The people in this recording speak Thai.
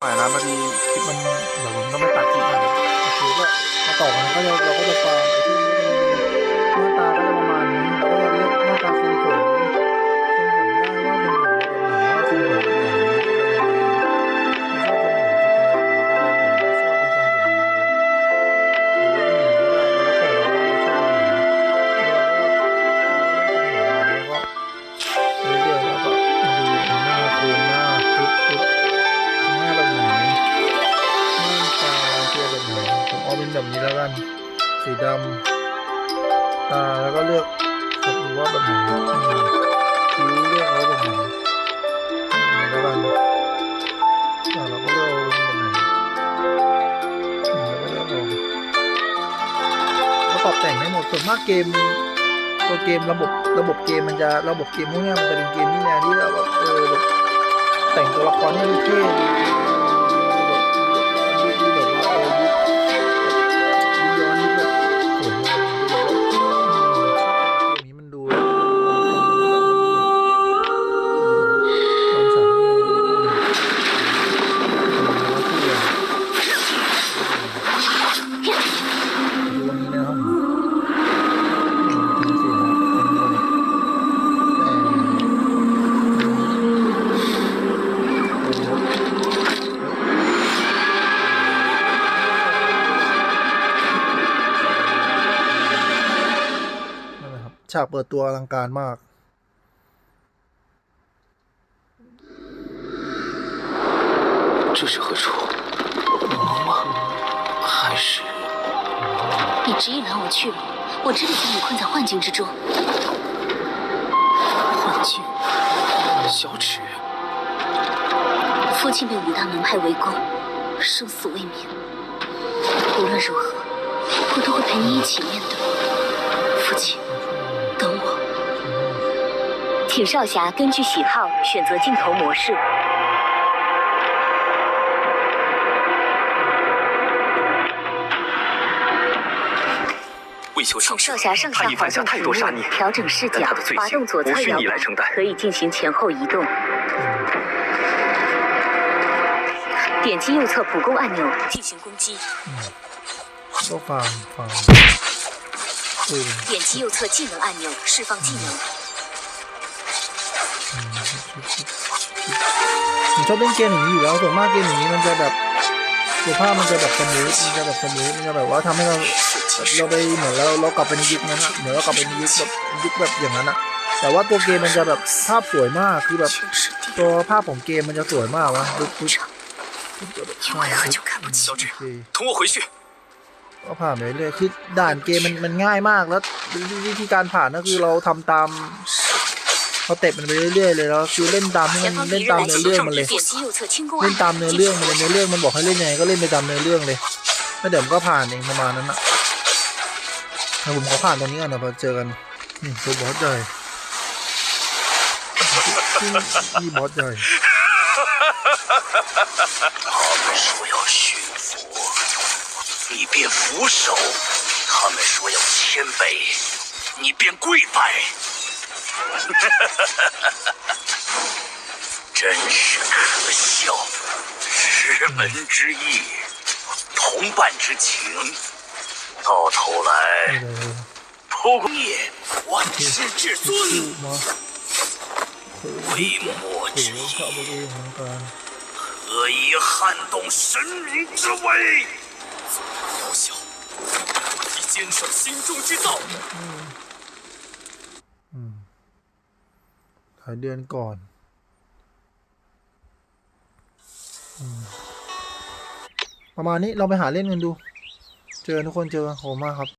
หม่นะพอดีคลิปมันเดี๋ยวผมต้องไปตัดคลิปมันโอเคก็มาต่อกันก็จะเราก็จะฟาร์มไอ้ที่หน้าตาก็จะ แบบนี้แล้วกัน สีดำตาแล้วก็เลือกผมดูว่าแบบไหนคิ้วเลือกเอาแบบไหนแบบไหนแล้วกันอ่าเราก็เลือกเอาแบบไหนแล้วก็เลือกเอาแล้วปรับแต่งให้หมดส่วนมากเกมตัวเกมระบบระบบเกมมันจะระบบเกมพวกนี้มันจะเป็นเกมที่แนวที่เราแบบเออแบบแต่งตัวละครให้ดูเท่ ฉากเปิดตัวอลังการมาก 这是何处？梦吗？还是你执意拦我去路，我只得将你困在幻境之中。幻境？小芷，父亲被五大门派围攻，生死未免。无论如何，我都会陪你一起面对。父亲，等我。 请少侠根据喜好选择镜头模式。请少侠上下滑动屏幕，调整视角，滑动左侧摇杆，可以进行前后移动。点击右侧普攻按钮进行攻击。点击右侧技能按钮释放技能。 ผมชอบเล่นเกมอย่างนี้อยู่แล้วส่วนมากเกมอย่างนี้มันจะแบบตัวภาพมันจะแบบสมูทมันจะแบบสมูทมันจะแบบว่าทำให้เราเราไปเหมือนเราเรากลับไปในยุคนั้นอะเหมือนเรากลับไปในยุคแบบยุคแบบอย่างนั้นอะแต่ว่าตัวเกมมันจะแบบภาพสวยมากคือแบบตัวภาพของเกมมันจะสวยมากวะดูดูก็ผ่านไปเรื่อยคือด่านเกมมันมันง่ายมากแล้ววิธีการผ่านก็คือเราทำตาม เราเตะมันไปเรื่อยๆเลยแล้วคือเล่นตามที่มัน 前方 เล่น 敌人 ตาม 来 เนื้อ 袭 เรื่องมันเลย 点击右侧轻攻 เล่น 按 ตาม 钮 เนื้อ 进 เรื่อง 行 มันเลยเนื้อเรื่องมันบอกให้เล่นยังไงก็เล่นไปตามเนื้อเรื่องเลยแล้วเดี๋ยวมันก็ผ่านเองประมาณนั้นนะแล้วผมขอผ่านตรงนี้ก่อนนะพอเจอกันนี่ตัวบอสใหญ่นี่บอสใหญ่ 他们说要驯服，你便俯首；他们说要谦卑，你便跪拜。 真是可笑，师门之义，同伴之情，到头来破灭万世至尊。为末之意，何以撼动神明之威？萧萧，以坚守心中之道。 เดือนก่อนอประมาณนี้เราไปหาเล่นกันดู เจอทุกคนเจอกันขอบคุณมาครับ